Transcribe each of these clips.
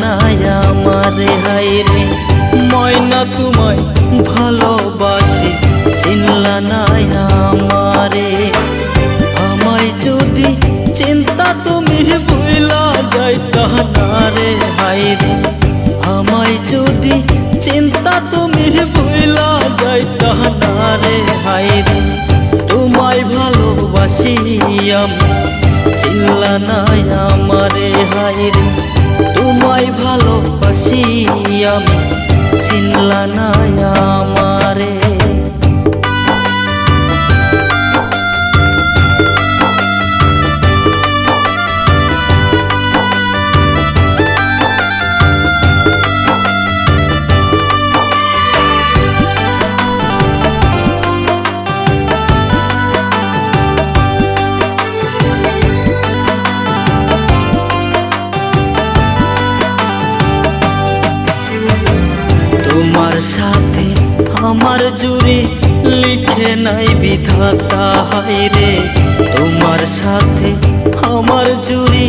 না আমারে, হায় রে, ময়না তোমায় ভালোবাসি, চিনলা না আমারে। আমায় যদি চিন্তা তুমি ভুলা যাই না রে, হায় রে। আমায় যদি চিন্তা তুমি ভুলা যাই না রে, হায় রে। তোমায় ভালোবাসি আমি, চিনলা না আমারে রে। তোমায় ভালোবাসি আমি চিনলা না আমারে। সাথে আমার জুড়ি লিখে নাই বিধাতা, হায় রে। তোমার সাথে আমার জুড়ি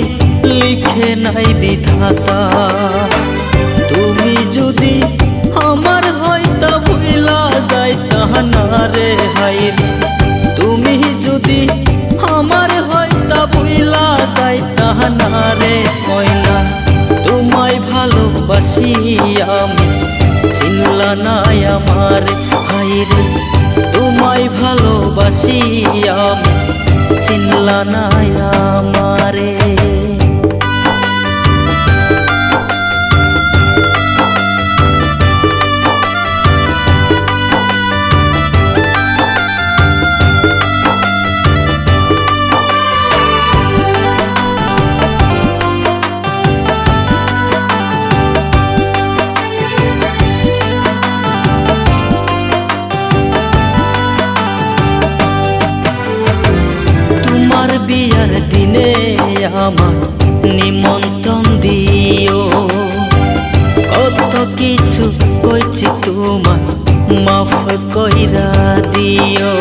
লিখে নাই বিধাতা। তুমি যদি আমার হয়তো ভুলা যাই না রে, হায় তুমি যদি আমার হয়তো ভুলা যাই না রে, ময়না। তোমায় ভালোবাসি আমি। চিনলা নাই আমার হাইরে তোমায় ভালোবাসি আমি। চিনলা নাই আমারে। আমার নিমন্ত্রণ দিও। কত কিছু কইছি তোমার মাফ কইরা দিও।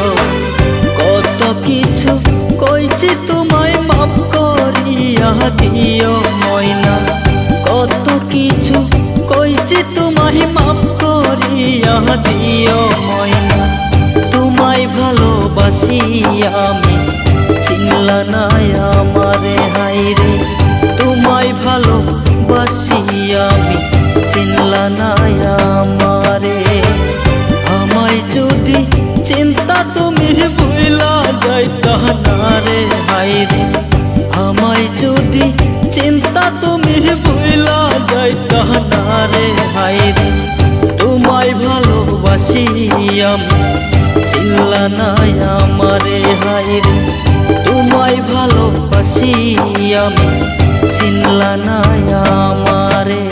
কত কিছু কইছি তোমায় মাফ করিয়া দিও ময়না। কত কিছু কইছি তোমায় মাফ করিয়া দিও ময়না। তোমায় ভালোবাসি আমি। চিনলা না আমারে হাইরে তোমায় ভালোবাসি আমি, চিনলা না আমারে। আমায় যদি চিন্তা তুমি ভুলা যাই না রে হাইরে আমায় যদি চিন্তা তুমি ভুলা যাই না রে হাইরে তোমায় ভালোবাসি আমি, চিনলা না আমারে হাইরে তোমায় ভালোবাসি আমি চিনলা না আমারে।